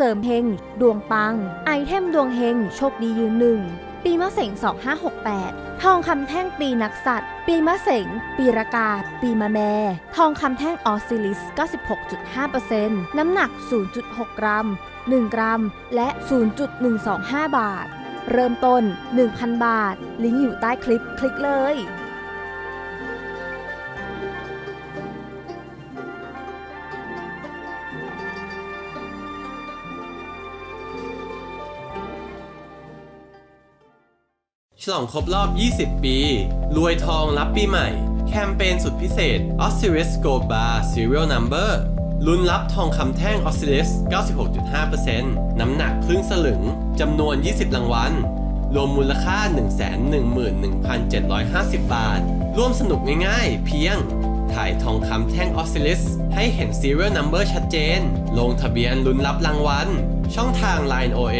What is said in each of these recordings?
เสริมเฮง ดวงปัง ไอเทมดวงเฮง โชคดียืนหนึ่ง ปีมะเสง 2568 ทองคำแท่งปีนักสัตว์ ปีมะเสง ปีรากา ปีมะแม่ ทองคำแท่งออสซิลิส 96.5%น้ำหนัก 0.6 กรัม 1 กรัม และ 0.125 บาท เริ่มต้น 1,000 บาท ลิงก์อยู่ใต้คลิป คลิกเลย ลองครบรอบ 20 ปี รวยทองรับปีใหม่ แคมเปญสุดพิเศษ Osiris Gold Bar Serial Number ลุ้นรับทองคำแท่ง Osiris 96.5%น้ำหนักครึ่งสลึงจำนวน 20 รางวัล รวมมูลค่า 111,750 บาท ร่วมสนุกง่ายๆ เพียง ถ่ายทองคำแท่ง Osiris ให้เห็น Serial Number ชัดเจน ลงทะเบียนลุ้นรับรางวัล ช่องทาง Line OA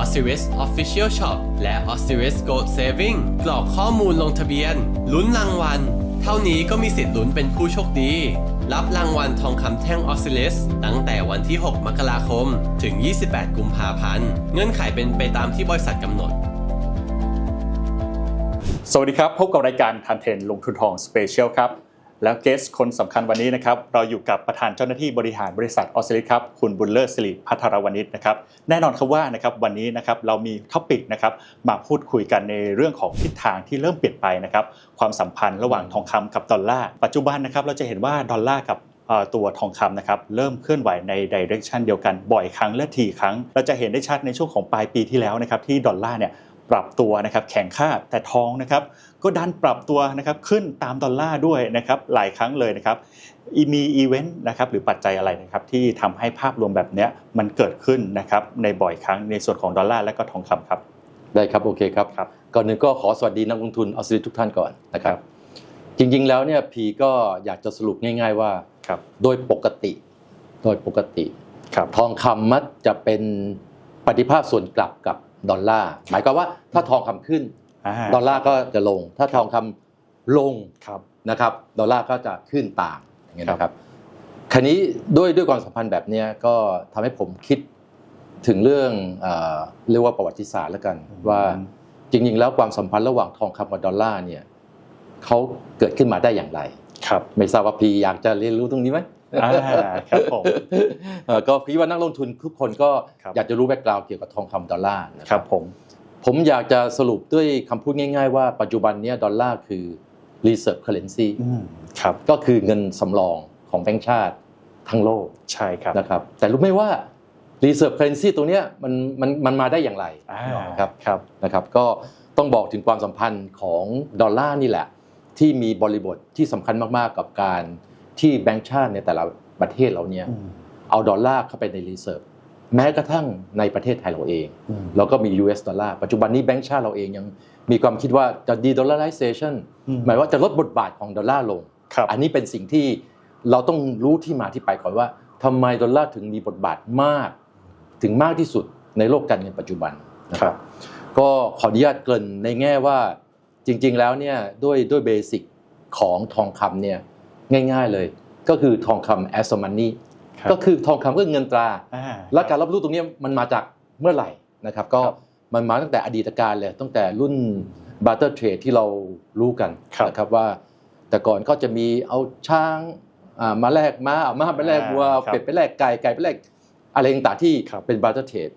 Osiris Official Shop และ Osiris Gold Saving กรอกข้อมูลลงทะเบียน ลุ้นรางวัล เท่านี้ก็มีสิทธิ์ลุ้นเป็นผู้โชคดี รับรางวัลทองคำแท่ง Osiris ตั้งแต่วันที่ 6 มกราคม ถึง 28 กุมภาพันธ์ เงื่อนไขเป็นไปตามที่บริษัทกำหนดสวัสดีครับ พบกับรายการทันเทนลงทุนทองสเปเชียลครับ แล้วเกสคนสำคัญวันนี้นะครับเราอยู่กับประธานเจ้าหน้าที่บริหารบริษัทออสเตรเลียครับคุณบุญเลิศสิริพัทรวณิชนะครับแน่นอนครับว่านะครับวันนี้นะครับเรามีท็อปิกนะครับมาพูดคุยกันในเรื่องของทิศทางที่เริ่มเปลี่ยนไปนะครับความสัมพันธ์ระหว่างทองคำกับดอลลาร์ปัจจุบันนะครับเราจะเห็นว่าดอลลาร์กับตัวทองคำนะครับเริ่มเคลื่อนไหวในดิเรกชันเดียวกันบ่อยครั้งและทีครั้ง เราจะเห็นได้ชัดในช่วงของปลายปีที่แล้วนะครับที่ดอลลาร์เนี่ย ปรับตัวนะครับแข็งค่าแต่ทองนะครับก็ดันปรับตัวนะครับขึ้นตามดอลลาร์ด้วยนะครับหลายครั้งเลยนะครับอีมีอีเวนต์นะครับหรือปัจจัยอะไรนะครับที่ทำให้ภาพรวมแบบเนี้ยมันเกิดขึ้นนะครับในบ่อยครั้งในส่วนของดอลลาร์และก็ทองคำครับ ได้ครับโอเคครับครับก่อนหนึ่งก็ขอสวัสดีนักลงทุนออสเตรเลียทุกท่านก่อนนะครับ จริงๆแล้วเนี่ยพีก็อยากจะสรุปง่าย ๆว่าครับโดยปกติ โดยปกติครับทองคำมักจะเป็นปฏิภาคส่วนกลับกับ ดอลลาร์หมายความว่าถ้าทองคำขึ้นาดอลลาร์ก็จะลง ถ้าทองคำลงครับนะครับดอลลาร์ก็จะขึ้นตามอย่างเงี้ยนะครับคราวนี้ด้วยด้วยความสัมพันธ์แบบเนี้ยก็ทำให้ผมคิดถึงเรื่องเอ่อเรียกว่าประวัติศาสตร์แล้วกัน ว่าจริงๆ แล้วความสัมพันธ์ระหว่างทองคำกับดอลลาร์เนี่ยเขาเกิดขึ้นมาได้อย่างไร ครับ ไม่ทราบว่าพีอยากจะเรียนรู้ตรงนี้ไหม อ่าครับผมเอ่อก็พี่ว่านักลงทุนทุกคนก็ครับอยากจะรู้แบ็กกราวด์เกี่ยวกับทองคำดอลลาร์นะคครัรับบผมผมอยากจะสรุปด้วยคำพูดง่าย ๆ ว่าปัจจุบันเนี้ดอลลาร์คือ reserve currency อืมครับก็คือเงินสำรองของแบงก์ชาติทั้งโลกใช่ครับนะครับ แต่รู้ไหมว่า reserve currency ตรงเนี้ยมันมันมันมาได้อย่างไรอ่าครับครับนะครับก็ต้องบอกถึงความสัมพันธ์ของดอลลาร์นี่แหละ ที่มีบริบทที่สำคัญมากๆกับการ ที่แบงก์ชาติในแต่ละประเทศเราเนี่ยอืมเอาดอลลาร์เข้าไปใน reserve แม้กระทั่งในประเทศไทยเราเองอืมเราก็มี US ดอลลาร์ปัจจุบันนี้แบงก์ชาติเราเองยังมีความคิดว่าจะ de-dollarization อืมหมายว่าจะลดบทบาทของดอลลาร์ลงครับอันนี้เป็นสิ่งที่เราต้องรู้ที่มาที่ไปก่อนว่าทำไมดอลลาร์ถึงมีบทบาทมาก ถึงมากที่สุดในโลกการเงินปัจจุบันนะคครัรับบก็ขออนุญาตเกริ่นในแง่ว่าจริง ๆ แล้วเนี่ยด้วยด้วยเบสิกของทองคำเนี่ย ง่าย ๆเลย ก็คือทองคำ as money ครับก็คือทองคำก็คือเงินตราอ่าและการรับรู้ตรงเนี้ยมันมาจากเมื่อไหร่นะครับ ก็ครับมันมาตั้งแต่อดีตการเลย ตั้งแต่รุ่น barter trade ที่เรารู้กันครับนะครับว่า แต่ก่อนก็จะมีเอาช้างอ่ามาแลกม้าเอาม้าไปแลกวัวเอาครับเป็ดไปแลกไก่ไก่ไปแลกอะไรต่างๆที่ครับเป็น barter trade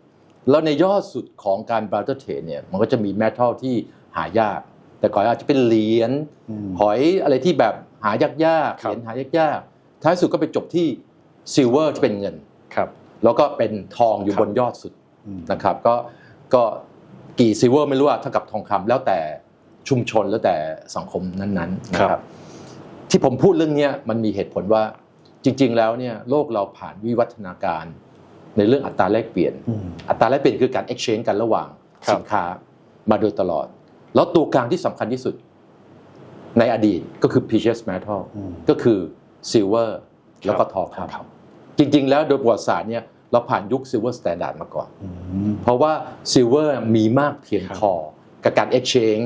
แล้วในยอดสุดของการ barter trade เนี่ยมันก็จะมี metal ที่หายาก แต่ก่อนอาจจะเป็นเหรียญอืมหอยอะไรที่แบบ หายากๆครัเหบรียญหายากๆท้ายสุดก็ไปจบที่ซิลเวอร์ที่เป็นเงินครับ แล้วก็เป็นทองอยู่ครับบนยอดสุดอืมนะครับ ก็ก็กี่ซิลเวอร์ไม่รู้อะเท่ากับทองคำแล้วแต่ชุมชนแล้วแต่สังคมนั้นๆนะคครัรับบที่ผมพูดเรื่องเนี้ยมันมีเหตุผลว่าจริง ๆ แล้วเนี่ยโลกเราผ่านวิวัฒนาการ ในเรื่องอัตราแลกเปลี่ยนอืมอัตราแลกเปลี่ยนคือการ exchange กันระหว่างครับสินค้ามาโดยตลอด แล้วตัวกลางที่สำคัญที่สุด ในอดีตก็คือ precious metal อืมก็คือ silver แล้วก็ทองคครับำจริง ๆ แล้วโดยประวัติศาสตร์เนี่ยเราผ่านยุค silver standard มาก่อนอืมเพราะว่า silver มีมากเพียงครับพอกับการ exchange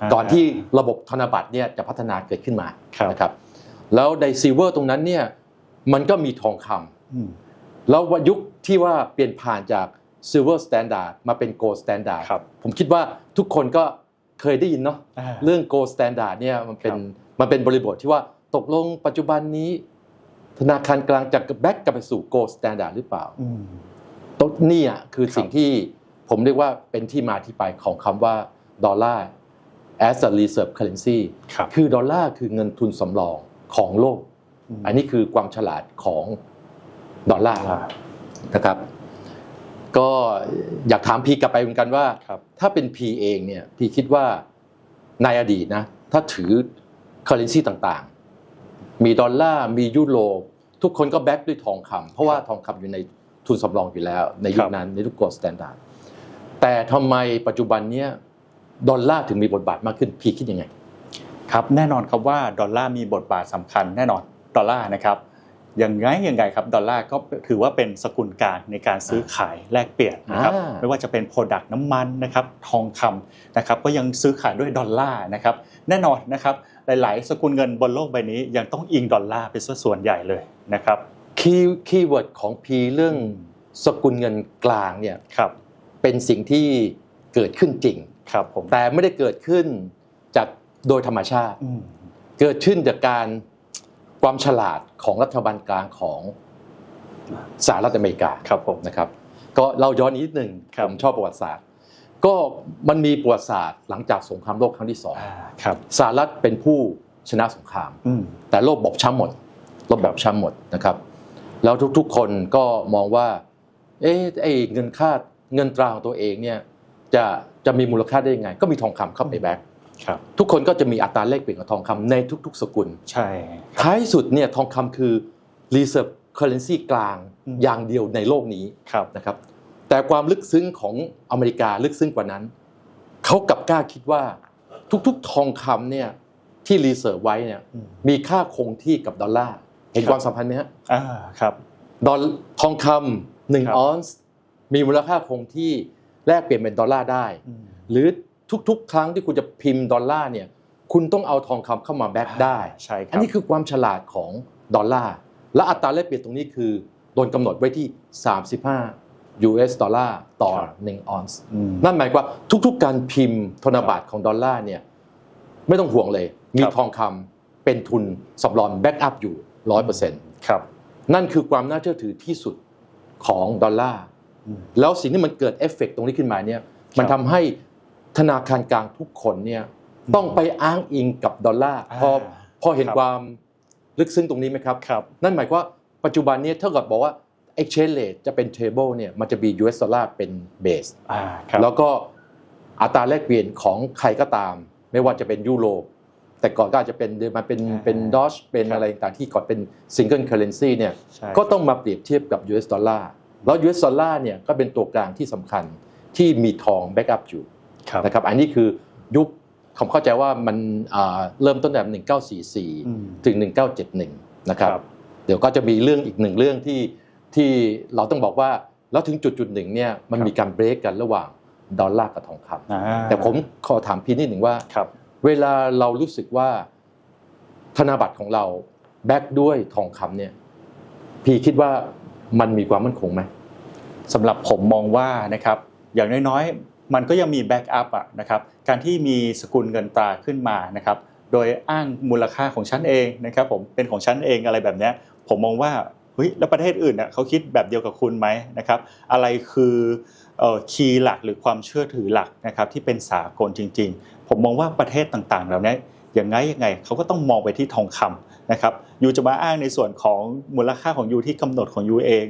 อ่าก่อนที่ระบบธนบัตรเนี่ยจะพัฒนาเกิดขึ้นมาครับนะครับแล้วใน silver ตรงนั้นเนี่ยมันก็มีทองคำอืมแล้วว่ายุคที่ว่าเปลี่ยนผ่านจาก silver standard มาเป็น gold standard ครับผมคิดว่าทุกคนก็ เคยได้ยินเนาะอ่าเรื่อง gold standard เนี่ยมันเป็นครับมันเป็นบริบทที่ว่าตกลงปัจจุบันนี้ ธนาคารกลางจะแบ็กกลับไปสู่ gold standard หรือเปล่าอืมตรงนี่อะคือครับสิ่งที่ผมเรียกว่าเป็นที่มาที่ไปของคำว่าดอลลาร์ as a reserve currency ครับคือดอลลาร์คือเงินทุนสำรองของโลกมอันนี้คือความฉลาดของดอลลาร์อ่านะครับ ก็อยากถามพีกลับไปเหมือนกันว่าครับถ้าเป็นพีเองเนี่ยพีคิดว่าในอดีตนะ ถ้าถือ currency ต่างๆ มีดอลลาร์มียูโรทุกคนก็แบ็กด้วยทองคำเพราะว่าทองคำอยู่ในทุนสำรองอยู่แล้ว ในยุครัคบนั้นในยุคโกลด์สแตนดาร์ดแต่ทำไมปัจจุบันเนี้ยดอลลาร์ถึงมีบทบาทมากขึ้นพีคิดยังไง ครับแน่นอนครับว่าดอลลาร์มีบทบาทสำคัญแน่นอนดอลลาร์นะครับอ ย่างไงยังไงครับดอลลาร์ก็ถือว่าเป็นสกุลกลางในการซื้อขายแลกเปลี่ยนนะครับอ่าไม่ว่าจะเป็นโปรดักต์น้ำมันนะครับทองคำนะครับก็ยังซื้อขายด้วยดอลลาร์นะครับแน่นอนนะครับหลาย ๆ สกุลเงินบนโลกใบนี้ยังต้องอิงดอลลาร์เป็นสัดส่วนใหญ่เลยนะครับคีย์คีย์เวิร์ดของพีเรื่องสกุลเงินกลางเนี่ยครับเป็นสิ่งที่เกิดขึ้นจริงครับผมแต่ไม่ได้เกิดขึ้นจากโดยธรรมชาติอืมเกิดขึ้นจากการ ความฉลาดของรัฐบาลกลางของสหรัฐอเมริกาครับผมนะครับ ก็เราย้อนนิดหนึ่งครับผมชอบประวัติศาสตร์ ก็มันมีประวัติศาสตร์หลังจากสงครามโลกครั้งที่สองอ่าครับสหรัฐเป็นผู้ชนะสงครามอืมแต่โลกบอบช้ำหมดโลกบอบช้ำหมดนะครับ แล้วทุกๆคนก็มองว่า เอ๊ะไอ้เงินค่าเงินตราของตัวเองเนี่ยจะจะมีมูลค่าได้ยังไง ก็มีทองคำเข้าไปแบ็คครับ ทุกคนก็จะมีอัตราแลกเปลี่ยนกับทองคำในทุก ๆ สกุล ใช่ ท้ายสุดเนี่ยทองคำคือ reserve currency กลางอืมอย่างเดียวในโลกนี้ครับนะครับ แต่ความลึกซึ้งของอเมริกาลึกซึ้งกว่านั้น เขากลับกล้าคิดว่าทุกๆ ทองคำเนี่ยที่ reserve ไว้เนี่ยอืมมีค่าคงที่กับดอลลาร์เห็นครับความสัมพันธ์ไหมฮะอ่าครับดอลทองคำหนึ่งครับออนซ์มีมูลค่าคงที่แลกเปลี่ยนเป็นดอลลาร์ได้อืมหรือ ทุกๆ ครั้งที่คุณจะพิมพ์ดอลลาร์เนี่ยคุณต้องเอาทองคำเข้ามาแบ็กได้ใช่ครับอันนี้คือความฉลาดของดอลลาร์และอัตราแลกเปลี่ยนตรงนี้คือโดนกำหนดไว้ที่ 35 US ดอลลาร์ต่อครับ1ออนซ์อืมนั่นหมายความว่าทุกๆ การพิมพ์ธนบัตรของดอลลาร์เนี่ยไม่ต้องห่วงเลย มีครับทองคำเป็นทุนสำรองแบ็กอัพอยู่100%ครับนั่นคือความน่าเชื่อถือที่สุดของดอลลาร์อืมแล้วสิ่งที่มันเกิดเอฟเฟกต์ตรงนี้ขึ้นมาเนี่ยมันทำให้ ธนาคารกลางทุกคนเนี่ยต้องไปอ้างอิงกับดอลลาร์พออ่าพอเห็นครับความลึกซึ้งตรงนี้ไหมครับครับ นั่นหมายความว่าปัจจุบันเนี้เท่ากับบอกว่า exchange rate จะเป็น table เนี่ยมันจะมี US ดอลลาร์เป็น base อ่าครับแล้วก็อัตราแลกเปลี่ยนของใครก็ตาม ไม่ว่าจะเป็นยูโรแต่ก่อนก็อาจจะเป็นมันเป็นอ่าเป็นดอชเป็นครับอะไรต่างๆที่ก่อนเป็น single currency เนี่ยใช่ก็ต้องมาเปรียบเทียบกับ US ดอลลาร์แล้ว US ดอลลาร์เนี่ยก็เป็นตัวกลางที่สำคัญที่มีทองแบ็กอัพอยู่ครับ นะครับอันนี้คือยุคผมเข้าใจว่ามันอ่าเริ่มต้นแบบอืม1944 ถึง 1971 นะครับครับ เดี๋ยวก็จะมีเรื่องอีกหนึ่งเรื่องที่ที่เราต้องบอกว่าแล้วถึงจุดจุดๆหนึ่งเนี่ยมันครับมีการเบรกกันระหว่างดอลลาร์กับทองคำอ่าแต่ผมขอถามพี่นิดหนึ่งว่าครับเวลาเรารู้สึกว่าธนบัตรของเราแบ็กด้วยทองคำเนี่ยพี่คิดว่ามันมีความมั่นคงไหมสำหรับผมมองว่านะครับอย่างน้อยๆ มันก็ยังมีแบ็กอัพอะนะครับการที่มีสกุลเงินตราขึ้นมานะครับโดยอ้างมูลค่าของฉันเองนะครับผมเป็นของฉันเองอะไรแบบนี้ผมมองว่าเฮ้ยแล้วประเทศอื่นเน่ะเขาคิดแบบเดียวกับคุณไหมนะครับอะไรคือคีย์หลักหรือความเชื่อถือหลักนะครับที่เป็นสากลจริง ๆ ผมมองว่าประเทศต่างๆ เหล่านี้อยังไงยังไงเขาก็ต้องมองไปที่ทองคำ นะครับยูจะมาอ้างในส่วนของมูลค่าของยูที่กำหนดของยูเอง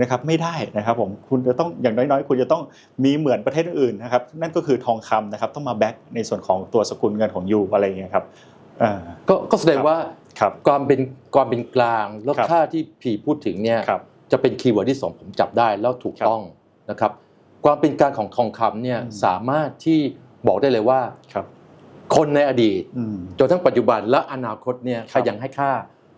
นะครับไม่ได้นะครับผมคุณจะต้องอย่างน้อยๆ คุณจะต้องมีเหมือนประเทศอื่นนะครับนั่นก็คือทองคำนะครับต้องมาแบ็กในส่วนของตัวสกุลเงินของยูอะไรอย่างเงี้ยครับอ่าก็ก็แสดงว่าครับความเป็นความเป็นกลางแล้วครับค่าที่พี่พูดถึงเนี่ยครับจะเป็นคีย์เวิร์ดที่สองผมจับได้แล้วถูกครับต้องนะครับ ความเป็นกลางของทองคำเนี่ยอืมสามารถที่บอกได้เลยว่า ครับคนในอดีตอืมจนทั้งปัจจุบันและอนาคตเนี่ยครับก็ยังให้ค่า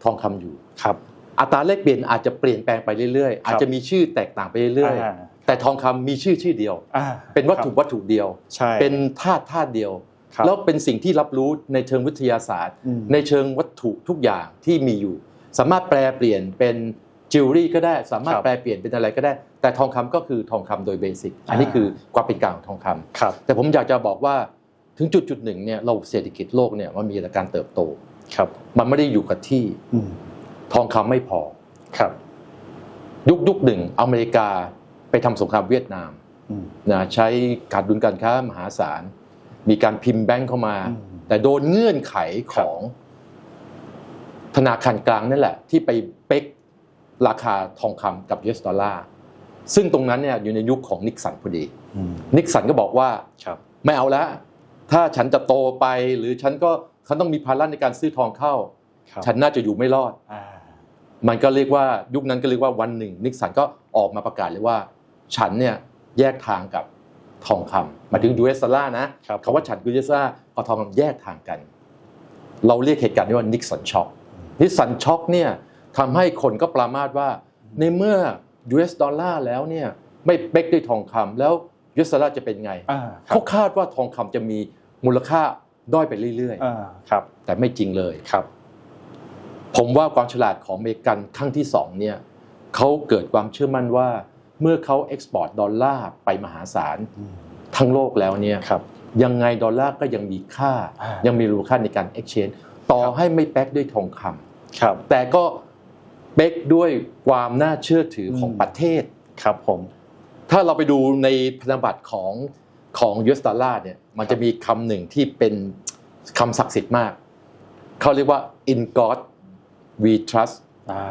ทองคำอยู่ครับอัตราแลกเปลี่ยนอาจจะเปลี่ยนแปลงไปเรื่อยๆ อาจจะมีชื่อแตกต่างไปเรื่อยอ่าๆแต่ทองคำมีชื่อชื่อเดียวอ่าเป็นวัตถุครับวัตถุเดียวใช่เป็นธาตุธาตุเดียวครับแล้วเป็นสิ่งที่รับรู้ในเชิงวิทยาศาสตร์อืมในเชิงวัตถุทุกอย่างที่มีอยู่ สามารถแปลเปลี่ยนเป็นจิวเวลรี่ก็ได้ สามารถครับแปลเปลี่ยนเป็นอะไรก็ได้ แต่ทองคำก็คือทองคำโดยเบสิก อันนี้อ่าคือความเป็นกลางของทองคำครับแต่ผมอยากจะบอกว่า ถึงจุดจุดหนึ่งเนี่ยเราเศรษฐกิจโลกเนี่ยมันมีการเติบโตครับ มันไม่ได้อยู่กับที่อืมทองคำไม่พอครับ ยุคยุคหนึ่งอเมริกาไปทำสงครามเวียดนามอืมนะใช้การดุลการค้ามหาศาล มีการพิมพ์แบงก์เข้ามาอืมแต่โดนเงื่อนไขของธนาคารกลางนั่นแหละ ที่ไปเป๊กราคาทองคำกับ US ดอลลาร์ซึ่งตรงนั้นเนี่ยอยู่ในยุคของนิกสันพอดีอืมนิกสันก็บอกว่าครับไม่เอาแล้ว ถ้าฉันจะโตไปหรือฉันก็ฉันต้องมีภาระในการซื้อทองเข้า ครับ ฉันน่าจะอยู่ไม่รอด อ่ามันก็เรียกว่ายุคนั้นก็เรียกว่าวันหนึ่ง นิกสันก็ออกมาประกาศเลยว่า ฉันเนี่ยแยกทางกับทองคำหมายถึง US ดอลลาร์นะครับคำว่าฉันกับ US ดอลลาร์กับทองคำแยกทางกัน เราเรียกเหตุการณ์นี้ว่านิกสันช็อคนิกสันช็อคเนี่ยทำให้คนก็ประมาทว่า ในเมื่อ US ดอลลาร์แล้วเนี่ยไม่เป๊กด้วยทองคำแล้ว US ดอลลาร์จะเป็นไงอ่าครัเขาบคาดว่าทองคำจะมีมูลค่าด้อยไปเรื่อยอ่าครับๆแต่ไม่จริงเลยครับ ผมว่าความฉลาดของอเมริกันครั้งที่สองเนี่ยเขาเกิดความเชื่อมั่นว่า เมื่อเขาเอ็กซ์พอร์ตดอลลาร์ไปมหาศาลอืมทั้งโลกแล้วเนี่ยครับยังไงดอลลาร์ก็ยังมีค่าอ่ายัยังมีมูลค่าในการ exchange ต่อครับให้ไม่แป๊กด้วยทองคำครับ แต่ก็เป๊กด้วยความน่าเชื่อถือของอืมประเทศครับผม ถ้าเราไปดูในพันธบัตรของของ US ดอลลาร์เนี่ยมันจะมีคำหนึ่งที่เป็นคำศักดิ์สิทธิ์มาก เขาเรียกว่า in God we trust อ่า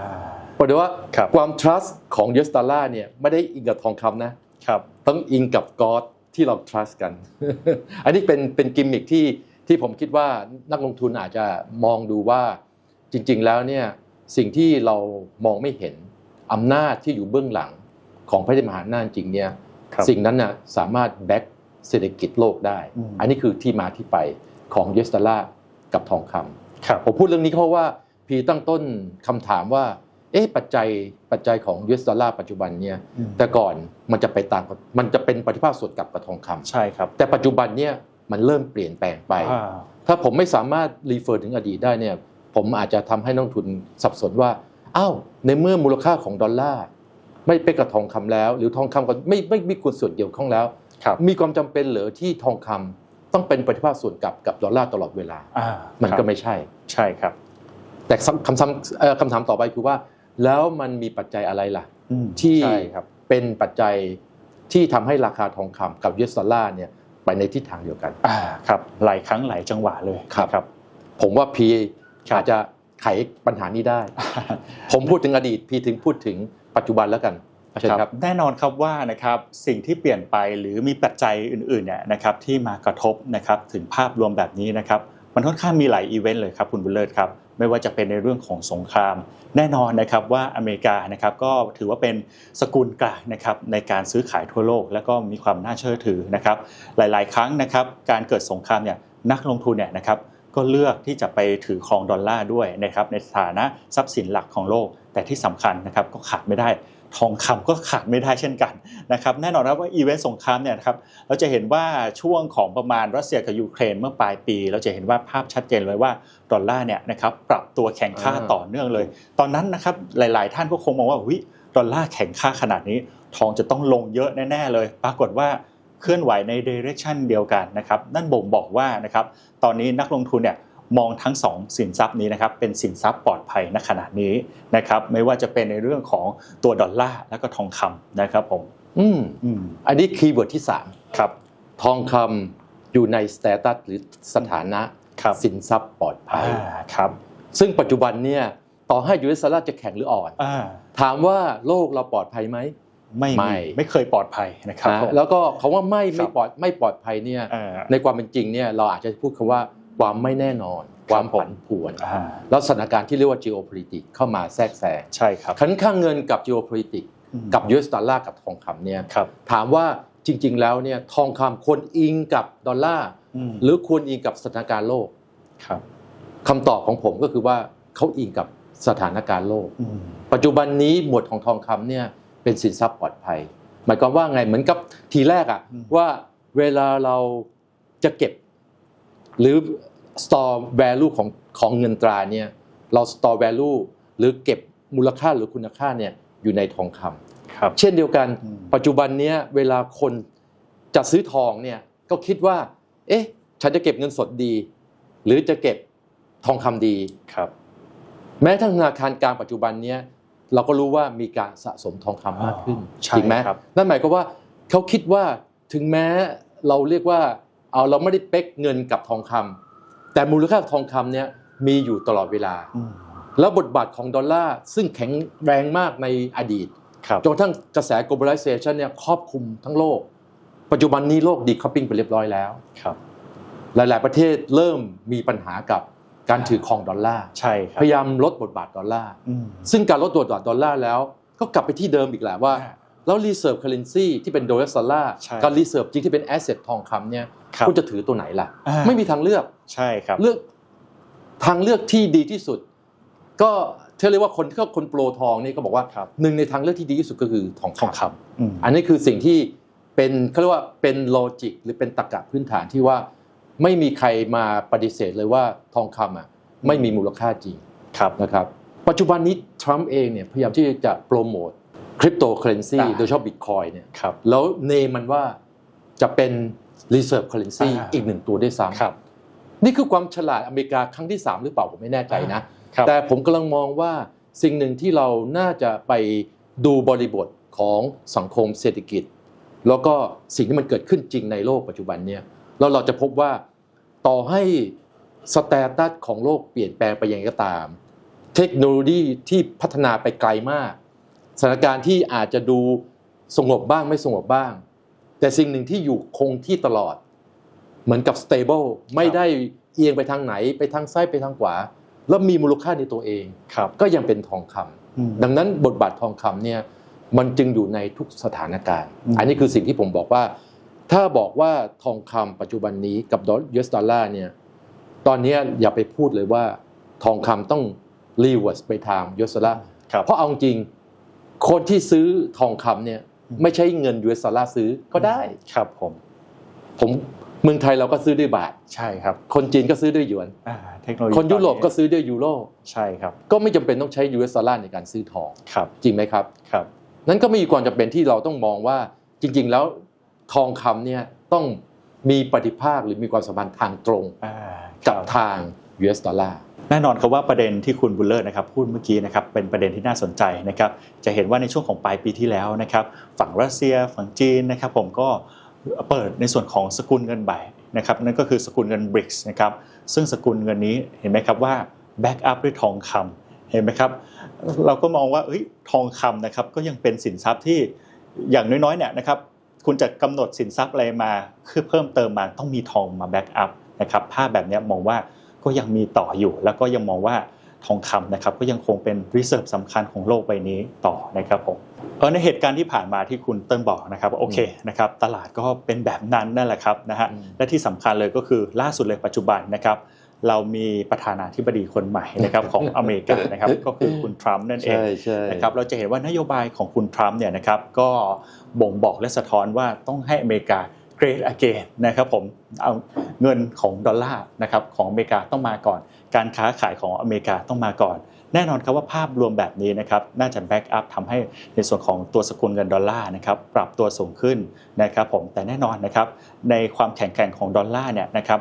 แปลว่าครับความ trust ของ US ดอลลาร์เนี่ยไม่ได้อิงกับทองคำนะครับต้องอิงกับ God ที่เรา trust กัน อันนี้เป็นเป็นกิมมิคที่ที่ผมคิดว่านักลงทุนอาจจะมองดูว่าจริง ๆ แล้วเนี่ยสิ่งที่เรามองไม่เห็นอำนาจที่อยู่เบื้องหลัง ของพระเดชมหาอำนาจจริงเนี่ยครับสิ่งนั้นน่ะสามารถแบ็กเศรษฐกิจโลกได้อืมอันนี้คือที่มาที่ไปของ US ดอลลาร์กับทองคำครับผมพูดเรื่องนี้เพราะว่าพีตั้งต้นคำถามว่า เอ๊ะปัจจัยปัจจัยของ US ดอลลาร์ปัจจุบันเนี่ยอืมแต่ก่อนมันจะไปตามกับมันจะเป็นปฏิภาคส่วนกลับกับทองคำใช่ครับ แต่ปัจจุบันเนี่ยมันเริ่มเปลี่ยนแปลงไปอ่าถ้าผมไม่สามารถรีเฟอร์ถึงอดีตได้เนี่ยผมอาจจะทำให้นักลงทุนสับสนว่าอ้าวในเมื่อมูลค่าของดอลลาร์ ไม่ไปนกับทองคำแล้ว หรือทองคำก็ไม่ไม่ไม่มีคุณส่วนเกี่ยวข้องแล้วครับมีความจำเป็นเหรือที่ทองคำต้องเป็นปฏิภาคส่วนกลับกับดอลลาร์ตลอดเวลาอ่ามันครับก็ไม่ใช่ ใช่ครับ แต่คำคำซ้ำเอ่อคำถามต่อไปคือว่า แล้วมันมีปัจจัยอะไรล่ะอืมที่ใช่ครับเป็นปัจจัยที่ทำให้ราคาทองคำกับยูเอสดอลลาร์เนี่ยไปในทิศทางเดียวกันอ่าครับ หลายครั้งหลายจังหวะเลยครับครับผมว่าพีครับอาจจะไขปัญหานี้ได้ ผมพูดถึงอดีตพีถึงพูดถึง ปัจจุบันแล้วกันเชิญครับแน่นอนครับว่านะครับสิ่งที่เปลี่ยนไปหรือมีปัจจัยอื่นๆเนี่ยนะครับที่มากระทบนะครับถึงภาพรวมแบบนี้นะครับมันค่อนข้างมีหลายอีเวนต์เลยครับคุณบุญเลิศครับไม่ว่าจะเป็นในเรื่องของสงคราม แน่นอนนะครับว่าอเมริกานะครับก็ถือว่าเป็นสกุลกลางนะครับในการซื้อขายทั่วโลก แล้วก็มีความน่าเชื่อถือนะครับหลาย ๆ ครั้งนะครับการเกิดสงครามเนี่ยนักลงทุนเนี่ยนะครับ ก็เลือกที่จะไปถือครองดอลลาร์ด้วยนะครับในฐานะทรัพย์สินหลักของโลก แต่ที่สำคัญนะครับก็ขาดไม่ได้ ทองคำก็ขาดไม่ได้เช่นกันนะครับแน่นอนครับว่าอีเวนต์สงครามเนี่ยนะครับเราจะเห็นว่าช่วงของประมาณรัสเซียกับยูเครนเมื่อปลายปี เราจะเห็นว่าภาพชัดเจนเลยว่าดอลลาร์เนี่ยนะครับปรับตัวแข็งค่าอ่าต่อเนื่องเลย ตอนนั้นนะครับหลาย ๆ ท่านก็คงมองว่าวิดอลลาร์แข็งค่าขนาดนี้ ทองจะต้องลงเยอะแน่ ๆ เลย ปรากฏว่า เคลื่อนไหวในเดเรคชันเดียวกันนะครับนั่นบ่งบอกว่านะครับตอนนี้นักลงทุนเนี่ยมองทั้งสองสินทรัพย์นี้นะครับเป็นสินทรัพย์ปลอดภัยณขณะนี้นะครับไม่ว่าจะเป็นในเรื่องของตัวดอลลาร์แล้วก็ทองคำนะครับผมอืมอืมอันนี้คีย์เวิร์ดที่ครับ3ทองคำอยู่ในสเตตัสหรือสถานะครับสินทรัพย์ปลอดภัอ่ายครับซึ่งปัจจุบันเนี่ยต่อให้ยูเอสดอลลาร์จะแข็งหรืออ่อนอ่าถามว่าโลกเราปลอดภัยไหม ไม่ไม่มีไม่เคยปลอดภัยนะครับนะผมแล้วก็คาว่าไม่ครัไม่บปลอดไม่ปลอดภัยเนี่ยอ่าในความเป็นจริงเนี่ยเราอาจจะพูดคำว่าความไม่แน่นอน ความผมผันผวนอ่าแล้วสถานการณ์ที่เรียกว่า geopolitics เข้ามาแทรกแซงใช่ครับขันค่าเงินกับ geopolitics อืมกับ US ดอลลาร์กับทองคำเนี่ยครับถามว่าจริง ๆ แล้วเนี่ยทองคำควรอิงกับดอลลาร์อืมหรือควรอิงกับสถานการณ์โลกครับคำตอบของผมก็คือว่าเขาอิงกับสถานการณ์โลกอืมปัจจุบันนี้หมวดของทองคำเนี่ย เป็นสินทรัพย์ปลอดภัย หมายความว่าไงเหมือนกับทีแรกอะอืมว่าเวลาเราจะเก็บ หรือ store value ของของเงินตราเนี่ยเรา store value หรือเก็บมูลค่าหรือคุณค่าเนี่ยอยู่ในทองคำครับ เช่นเดียวกันอืมปัจจุบันเนี้ยเวลาคนจะซื้อทองเนี่ยก็คิดว่า เอ๊ะ ฉันจะเก็บเงินสดดี หรือจะเก็บทองคำดีครับ แม้ทั้งธนาคารกลางปัจจุบันเนี้ย เราก็รู้ว่ามีการสะสมทองคำมากขึ้นอ๋อใช่จริงไหมครับนั่นหมายความว่าเขาคิดว่าถึงแม้เราเรียกว่าเอาเราไม่ได้เป๊กเงินกับทองคำแต่มูลค่าทองคำเนี่ยมีอยู่ตลอดเวลาอืมแล้วบทบาทของดอลลาร์ซึ่งแข็งแรงมากในอดีตครับจนกระทั่งกระแส globalization เนี่ยครอบคลุมทั้งโลก ปัจจุบันนี้โลกดีคัพปิ้งไปเรียบร้อยแล้วครับหลาย ๆ ประเทศเริ่มมีปัญหากับ การถือครองดอลลาร์ใช่ครับพยายามลดบทบาทดอลลาร์อืมซึ่งการลดบทบาทดอลลาร์แล้ว ก็กลับไปที่เดิมอีกแหละว่าอ่าแล้ว reserve currency ที่เป็นดอลลาร์ใช่กับ reserve จริงที่เป็น asset ทองคำเนี่ยครับคุณจะถือตัวไหนล่ะอ่าไม่มีทางเลือกใช่ครับเลือกทางเลือกที่ดีที่สุด ก็เท่าเรียกว่าคนที่เขาคนโปรทองนี่ก็บอกว่าครับหนึ่งในทางเลือกที่ดีที่สุดก็คือทองทองคำคำอืมอันนี้คือสิ่งที่เป็นเขาเรียกว่าเป็นโลจิกหรือเป็นตรรกะพื้นฐานที่ว่า ไม่มีใครมาปฏิเสธเลยว่าทองคำอะไม่มีมูลค่าจริงครับนะครับปัจจุบันนี้ทรัมป์เองเนี่ยพยายามที่จะโปรโมทคริปโตเคอเรนซีอ่าโดยเฉพาะบิตคอยเนี่ยครับแล้วเนมมันว่าจะเป็น Reserve Currency อ่าอีกหนึ่งตัวด้วยซ้ครับำนี่คือความฉลาดอเมริกาครั้งที่ 3 หรือเปล่าผมไม่แน่ใจนะครับแต่ผมกำลังมองว่าสิ่งหนึ่งที่เราน่าจะไปดูบริบทของสังคมเศรษฐกิจ แล้วก็สิ่งที่มันเกิดขึ้นจริงในโลกปัจจุบันเนี่ย แล้วเราจะพบว่าต่อให้สเตตัสของโลกเปลี่ยนแปลงไปยังไงก็ตาม เทคโนโลยีที่พัฒนาไปไกลมากสถานการณ์ที่อาจจะดูสงบบ้างไม่สงบบ้าง แต่สิ่งหนึ่งที่อยู่คงที่ตลอด เหมือนกับ stable ไม่ได้เอียงไปทางไหนไปทางซ้ายไปทางขวา แล้วมีมูลค่าในตัวเองครับก็ยังเป็นทองคำอืมดังนั้นบทบาททองคำเนี่ยมันจึงอยู่ในทุกสถานการณ์อืมอันนี้คือสิ่งที่ผมบอกว่า ถ้าบอกว่าทองคำปัจจุบันนี้กับดอล US ดอลลาร์เนี่ยตอนนี้อย่าไปพูดเลยว่าทองคำต้องรีเวิร์สไปทาง US ดอลลาร์ครับเพราะเอาจริง คนที่ซื้อทองคำเนี่ยไม่ใช่เงิน US ดอลลาร์ซื้อก็ได้ครับผม ผมเมืองไทยเราก็ซื้อด้วยบาทใช่ครับ คนจีนก็ซื้อด้วยหยวนอ่าเทคโนโลยีคนยุโรปก็ตอซื้อด้วยยูโรใช่ครับ ก็ไม่จำเป็นต้องใช้ US ดอลลาร์ในการซื้อทองครับ จริงไหมครับครับ นั้นก็ไม่มีความจำเป็นที่เราต้องมองว่าจริง ๆ แล้ว ทองคำเนี่ยต้องมีปฏิภาคหรือมีความสัมพันธ์ทางตรงอ่ากับครับทาง US ดอลลาร์แน่นอนครับว่าประเด็นที่คุณบุลเลอร์นะครับพูดเมื่อกี้นะครับเป็นประเด็นที่น่าสนใจนะครับจะเห็นว่าในช่วงของปลายปีที่แล้วนะครับฝั่งรัสเซียฝั่งจีนนะครับผมก็เปิดในส่วนของสกุลเงินใบนะครับนั่นก็คือสกุลเงิน BRICS นะครับซึ่งสกุลเงินนี้เห็นไหมครับว่าแบ็กอัพด้วยทองคำเห็นไหมครับเราก็มองว่าเอ้ยทองคำนะครับก็ยังเป็นสินทรัพย์ที่อย่างน้อยๆเนี่ยนะครับ คุณจะกำหนดสินทรัพย์อะไรมา คือเพิ่มเติมมาต้องมีทองมาแบ็กอัพนะครับภาพแบบเนี้ยมองว่าก็ยังมีต่ออยู่ แล้วก็ยังมองว่าทองคำนะครับก็ยังคงเป็นรีเซิร์ฟสำคัญของโลกใบนี้ต่อนะครับผมเออในเหตุการณ์ที่ผ่านมาที่คุณเติ้ลบอกนะครับว่าโอเคนะครับตลาดก็เป็นแบบนั้นนั่นแหละครับนะฮะอืมและที่สำคัญเลยก็คือล่าสุดเลยปัจจุบันนะครับ เรามีประธานาธิบดีคนใหม่นะครับของอเมริกานะครับก็คือคุณทรัมป์นั่นเองใช่ใช่นะครับเราจะเห็นว่านโยบายของคุณทรัมป์เนี่ยนะครับก็บ่งบอกและสะท้อนว่าต้องให้อเมริกาเกรดอเกนนะครับผมเอาเงินของดอลลาร์นะครับของอเมริกาต้องมาก่อน การค้าขายของอเมริกาต้องมาก่อน แน่นอนครับว่าภาพรวมแบบนี้นะครับน่าจะแบ็กอัพทำให้ในส่วนของตัวสกุลเงินดอลลาร์นะครับปรับตัวสูงขึ้นนะครับผมแต่แน่นอนนะครับในความแข็งแกร่งของดอลลาร์เนี่ยนะครับ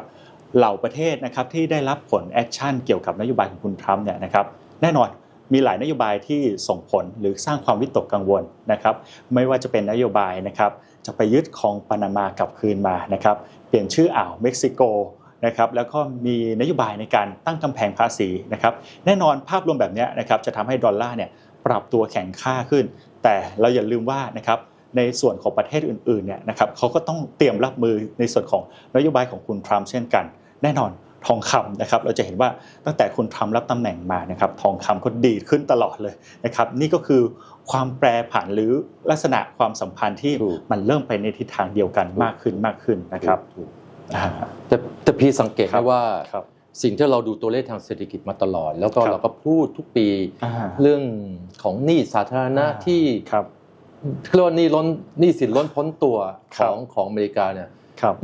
เหล่าประเทศนะครับที่ได้รับผลแอคชั่นเกี่ยวกับนโยบายของคุณทรัมป์เนี่ยนะครับแน่นอนมีหลายนโยบายที่ส่งผลหรือสร้างความวิตกกังวลนะครับไม่ว่าจะเป็นนโยบายนะครับจะไปยึดคลองปานามากลับคืนมานะครับเปลี่ยนชื่ออ่าวเม็กซิโกนะครับแล้วก็มีนโยบายในการตั้งกำแพงภาษีนะครับแน่นอนภาพรวมแบบนี้นะครับจะทำให้ดอลลาร์เนี่ยปรับตัวแข็งค่าขึ้น แต่เราอย่าลืมว่านะครับในส่วนของประเทศอื่นๆเนี่ยนะครับเขาก็ต้องเตรียมรับมือในส่วนของนโยบายของคุณทรัมป์เช่นกัน แน่นอนทองคำนะครับเราจะเห็นว่าตั้งแต่คุณทรัมป์รับตำแหน่งมานะครับทองคำก็ดีดขึ้นตลอดเลยนะครับนี่ก็คือความแปรผันหรือลักษณะความสัมพันธ์ที่ถูกมันเริ่มไปในทิศทางเดียวกันมากขึ้นมากขึ้นนะครับถูกอ่าแต่แต่พี่สังเกตครัได้บว่าครับสิ่งที่เราดูตัวเลขทางเศรษฐกิจมาตลอด แล้วก็ครับเราก็พูดทุกปีอ่าเรื่องของหนี้สาธารณะที่ครับเรียกว่าหนี้ล้นหนี้สินล้นพ้นตัวคขรับองของอเมริกาเนี่ยครับ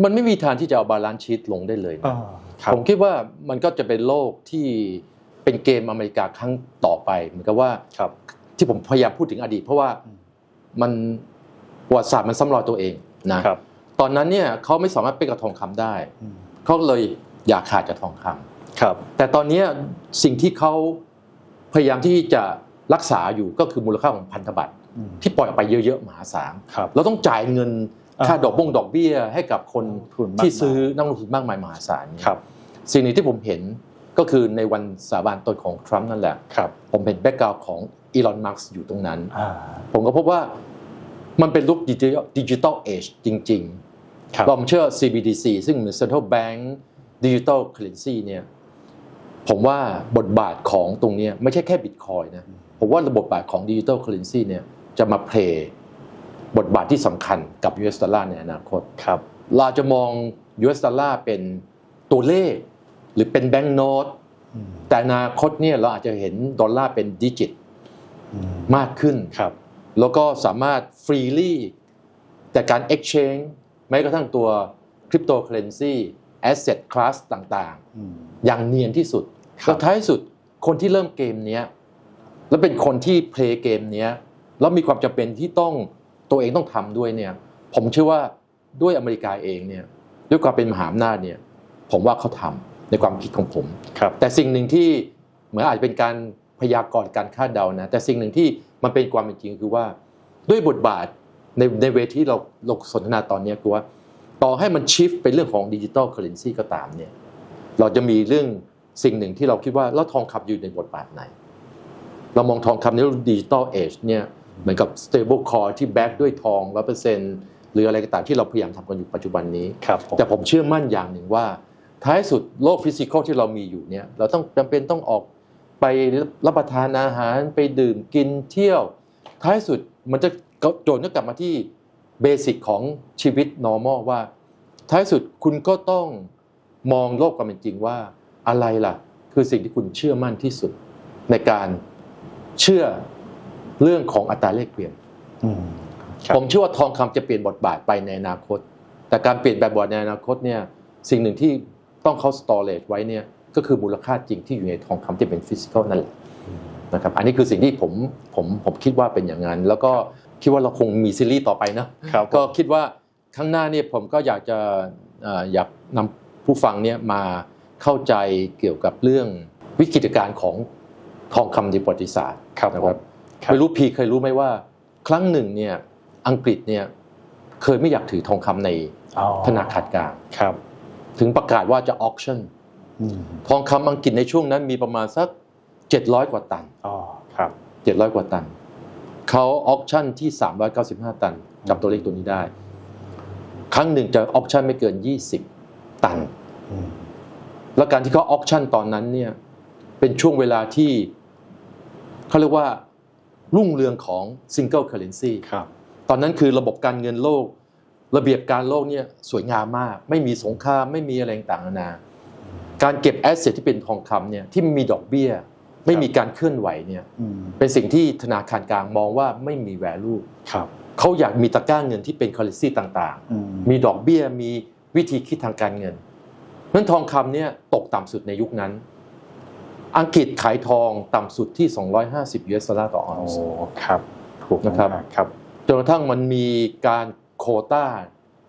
มันไม่มีทางที่จะเอาบาลานซ์ชีตลงได้เลยนะอ่าครับผมคิดว่ามันก็จะเป็นโลกที่เป็นเกมอเมริกาครั้งต่อไปเหมือนกับว่าครับที่ผมพยายามพูดถึงอดีต เพราะว่ามันประวัติศาสตร์มันซ้ำรอยตัวเองนะครับตอนนั้นเนี่ยเขาไม่สามารถเป็นกับทองคำได้อืมเขาเลยอยากขาดจากทองคำครับ แต่ตอนเนี้ยสิ่งที่เขาพยายามที่จะรักษาอยู่ก็คือมูลค่าของพันธบัตรอืมที่ปล่อยออกไปเยอะๆมหาศาลครับเราต้องจ่ายเงินอ่า ค่าดอกบงดอกเบี้ยให้กับคนทุนมากที่ซื้อมายนักลงทุนมากมายมหาศาลเนี่ยครับสิ่งหนึ่งที่ผมเห็นก็คือในวันสาบานตนของทรัมป์นั่นแหละครับผมเห็นแบ็กกราวของอีลอนมัสอยู่ตรงนั้นอ่าผมก็พบว่ามันเป็นลุคดิจิทัลดิจิทัลเอจจริงครับๆเราเชื่อ CBDC ซึ่งเป็น Central Bank Digital Currency เนี่ยผมว่าบทบาทของตรงเนี้ยไม่ใช่แค่บิตคอยนะ ผมว่าระบบบาทของดิจิ t a ลเคอเรนซีเนี่ยจะมาเพลย์ บทบาทที่สำคัญกับ US ดอลลาร์ในอนาคตครับเราจะมอง US ดอลลาร์เป็นตัวเลข หรือเป็นแบงก์โนตอืมแต่อนาคตเนี่ยเราอาจจะเห็นดอลลาร์เป็นดิจิตอืมมากขึ้นครับแล้วก็สามารถฟรีลี่แต่การ exchange แม้กระทั่งตัวคริปโตเคอเรนซี asset class ต่างๆอืมอย่างเนียนที่สุดครับแล้วท้ายสุดคนที่เริ่มเกมเนี้ยแล้วเป็นคนที่เพลย์เกมเนี้ยแล้วมีความจำเป็นที่ต้อง ตัวเองต้องทำด้วยเนี่ย ผมเชื่อว่าด้วยอเมริกาเองเนี่ยด้วยความเป็นมหาอำนาจเนี่ย ผมว่าเขาทำในความคิดของผมครับแต่สิ่งหนึ่งที่เหมือนอาจจะเป็นการพยากรณ์การคาดเดานะ แต่สิ่งหนึ่งที่มันเป็นความเป็นจริงคือว่า ด้วยบทบาทในในเวทีเราเราสนทนาตอนเนี้ยคือว่าต่อให้มันชิฟไปเรื่องของดิจิตอลเคอเรนซีก็ตามเนี่ยเราจะมีเรื่องสิ่งหนึ่งที่เราคิดว่าแล้วทองคำอยู่ในบทบาทไหน เรามองทองคำในรุ่นดิจิตอลเอจเนี่ย เหมือนกับ stable coin ที่แบ็กด้วยทองร้อเปอร์เซ็นต์หรืออะไรก็ตามที่เราพยายามทำกันอยู่ปัจจุบันนี้ครับผมแต่ผมเชื่อมั่นอย่างหนึ่งว่า ท้ายสุดโลกฟิสิกอลที่เรามีอยู่เนี่ยเราต้องจำเป็นต้องออกไปรับประทานอาหารไปดื่มกินเที่ยว ท้ายสุดมันจะโจทย์ก็กลับมาที่เบสิกของชีวิต normal ว่า ท้ายสุดคุณก็ต้องมองโลกความเป็นจริงว่าอะไรล่ะ คือสิ่งที่คุณเชื่อมั่นที่สุดในการเชื่อ เรื่องของอัตราแลกเปลี่ยนอืมครับผมเชื่อว่าทองคำจะเปลี่ยนบทบาทไปในอนาคต แต่การเปลี่ยนแบบบทในอนาคตเนี่ยสิ่งหนึ่งที่ต้องเขาสตอเรจไว้เนี่ยก็คือมูลค่าจริงที่อยู่ในทองคำที่เป็นฟิสิกอลนั่นแหละนะครับอันนี้คือสิ่งที่ผมผมผมคิดว่าเป็นอย่างนั้น แล้วก็คิดว่าเราคงมีซีรีส์ต่อไปนะครับก็คิดว่าข้างหน้าเนี่ยผมก็อยากจะเอ่ออยากนำผู้ฟังเนี่ยมาเข้าใจเกี่ยวกับเรื่องวิกฤตการณ์ของทองคำในประวัติศาสตร์ครับ นะผคมรับครับไม่รู้พีเคยรู้ไหมว่า ครั้งหนึ่งเนี่ยอังกฤษเนี่ยเคยไม่อยากถือทองคำในอ๋อธนาคารกลางครับ ถึงประกาศว่าจะออ t ชั่นอืมทองคำอังกฤษในช่วงนั้นมีประมาณสัก700กว่าตันอ๋อครับ700กว่าตันเขาออ t ชั่นที่395ตันจำตัวเลขตัวนี้ได้ ครั้งหนึ่งจะออ t ชั่นไม่เกิน20ตันอืมแล้วการที่เขาออ t ชั่นตอนนั้นเนี่ยเป็นช่วงเวลาที่เขาเรียกว่า รุ่งเรืองของ Single Currency ครับตอนนั้นคือระบบการเงินโลก ระเบียบการโลกเนี่ยสวยงามมาก ไม่มีสงครามไม่มีอะไรต่างๆนานาการเก็บแอสเซทที่เป็นทองคำเนี่ยที่ไม่มีดอกเบี้ย ไม่มีการเคลื่อนไหวเนี่ยอืมเป็นสิ่งที่ธนาคารกลางมองว่าไม่มี value ครับเขาอยากมีตะกร้าเงินที่เป็น currency ต่างอืมๆมีดอกเบี้ยมีวิธีคิดทางการเงินเพราะฉะนั้นทองคำเนี่ยตกต่ำสุดในยุคนั้น อังกฤษขายทองต่ำสุดที่ 250 US ดอลลาร์ต่อออนโอ้ซ์ครับถูกนะครับมากครับจนกระทั่งมันมีการโควต้า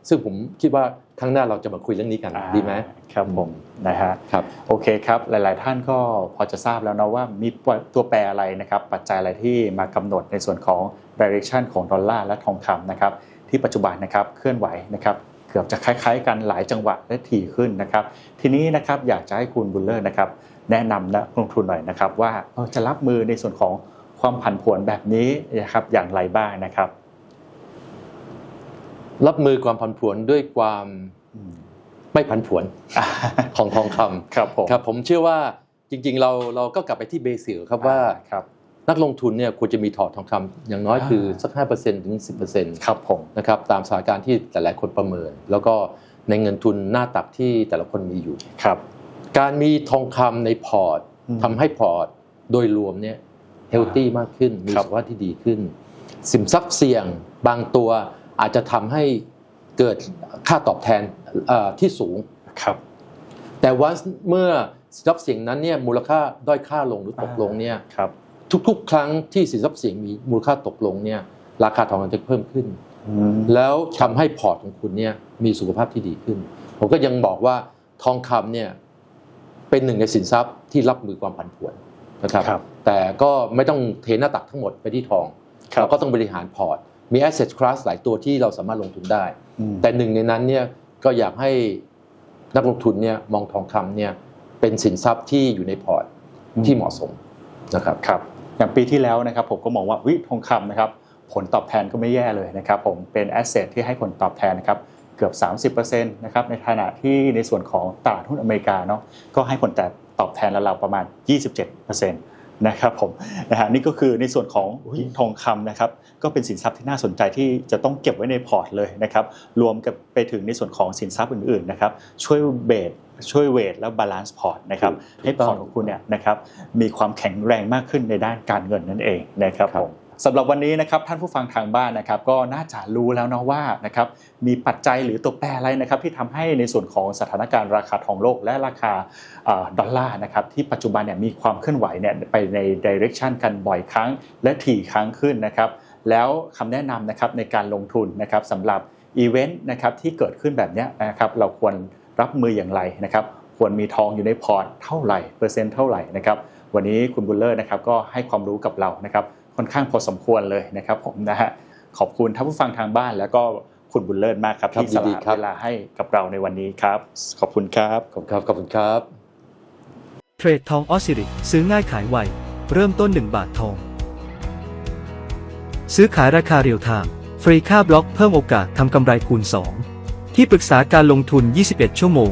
ซึ่งผมคิดว่าครั้งหน้าเราจะมาคุยเรื่องนี้กันอ่าดีไหมครับผมนะฮะครับโอเคครับหลาย ๆ ท่านก็พอจะทราบแล้วนะว่ามีตัวแปรอะไรนะครับปัจจัยอะไรที่มากำหนดในส่วนของ direction ของดอลลาร์และทองคำนะครับที่ปัจจุบันนะครับเคลื่อนไหวนะครับเกือบจะคล้าย ๆ กันหลายจังหวะและถี่ขึ้นนะครับทีนี้นะครับอยากจะให้คุณบุลเลอร์นะครับ แนะนำนักลงทุนหน่อยนะครับ ว่าเออจะรับมือในส่วนของความผันผวนแบบนี้นะครับอย่างไรบ้างนะครับ รับมือความผันผวนด้วยความอืมไม่ผันผวนของทองคำครับผมครับผมเชื่อว่าจริงๆ เราเราก็กลับไปที่เบสิกครับว่าครับนักลงทุนเนี่ยควรจะมีถอดทองคำอย่างน้อยอ่าคือสัก 5%ถึง 10%ครับผมนะครับตามสถานการณ์ที่แต่ละคนประเมิน แล้วก็ในเงินทุนหน้าตักที่แต่ละคนมีอยู่ครับ การมีทองคำในพอร์ตอืมทำให้พอร์ตโดยรวมเนี่ยเฮลตี้มากขึ้น มีครับสุขภาพที่ดีขึ้น สินทรัพย์เสี่ยงบางตัวอาจจะทำให้เกิดค่าตอบแทนเอ่อที่สูงครับ แต่ว่าเมื่อสินทรัพย์เสี่ยงนั้นเนี่ยมูลค่าด้อยค่าลงหรือตกลงเนี่ยครับทุกๆ ครั้งที่สินทรัพย์เสี่ยงมีมูลค่าตกลงเนี่ยราคาทองคำจะเพิ่มขึ้นอืมแล้วทำให้พอร์ตของคุณเนี่ยมีสุขภาพที่ดีขึ้น ผมก็ยังบอกว่าทองคำเนี่ย เป็นหนึ่งในสินทรัพย์ที่รับมือความผันผวนนะครับครับแต่ก็ไม่ต้องเทหน้าตักทั้งหมดไปที่ทองครับเราก็ต้องบริหารพอร์ต มี asset class หลายตัวที่เราสามารถลงทุนได้อืมแต่หนึ่งในนั้นเนี่ยก็อยากให้นักลงทุนเนี่ยมองทองคำเนี่ยเป็นสินทรัพย์ที่อยู่ในพอร์ตอืมที่เหมาะสมนะครับครับอย่างปีที่แล้วนะครับผมก็มองว่าวิทองคำนะครับผลตอบแทนก็ไม่แย่เลยนะครับผมเป็นแอสเซทที่ให้ผลตอบแทนนะครับเกือบ 30%นะครับในขณะที่ในส่วนของตลาดหุ้นอเมริกาเนาะก็ให้ผลตอบแทนราวๆประมาณ 27%นะครับผมนะฮะนี่ก็คือในส่วนของทองคำนะครับก็เป็นสินทรัพย์ที่น่าสนใจที่จะต้องเก็บไว้ในพอร์ตเลยนะครับรวมกับไปถึงในส่วนของสินทรัพย์อื่นๆนะครับช่วยเบสช่วยเวทแล้วบาลานซ์พอร์ตนะครับถูกให้พอร์ตของคุณเนี่ยนะครับมีความแข็งแรงมากขึ้นในด้านการเงินนั่นเองนะครับครับผม สำหรับวันนี้นะครับท่านผู้ฟังทางบ้านนะครับก็น่าจะรู้แล้วเนาะว่านะครับมีปัจจัยหรือตัวแปรอะไรนะครับที่ทำให้ในส่วนของสถานการณ์ราคาทองโลกและราคาดอลลาร์นะครับที่ปัจจุบันเนี่ยมีความเคลื่อนไหวเนี่ยไปในดิเรกชันกันบ่อยครั้ง และถี่ครั้งขึ้นนะครับแล้วคำแนะนำนะครับในการลงทุนนะครับสำหรับอีเวนต์นะครับที่เกิดขึ้นแบบนี้นะครับเราควรรับมืออย่างไรนะครับควรมีทองอยู่ในพอร์ตเท่าไหร่เปอร์เซ็นต์เท่าไหร่นะครับวันนี้คุณบุลเลอร์นะครับก็ให้ความรู้กับเรานะครับ ค่อนข้างพอสมควรเลยนะครับผมนะฮะขอบคุณท่านผู้ฟังทางบ้าน แล้วก็คุณบุลเลอร์มากครับครับที่สยินดีละครับเวลาให้กับเราในวันนี้ครับ ขอบคุณครับขอบคุณครับขอบคุณครับเทรดทองออสซิริซื้อง่ายขายไวเริ่มต้น 1 บาททอง ซื้อขายราคาเรียลไทม์ฟรีค่าบล็อกเพิ่มโอกาสทำกำไรคูณ 2 ที่ปรึกษาการลงทุน 21 ชั่วโมง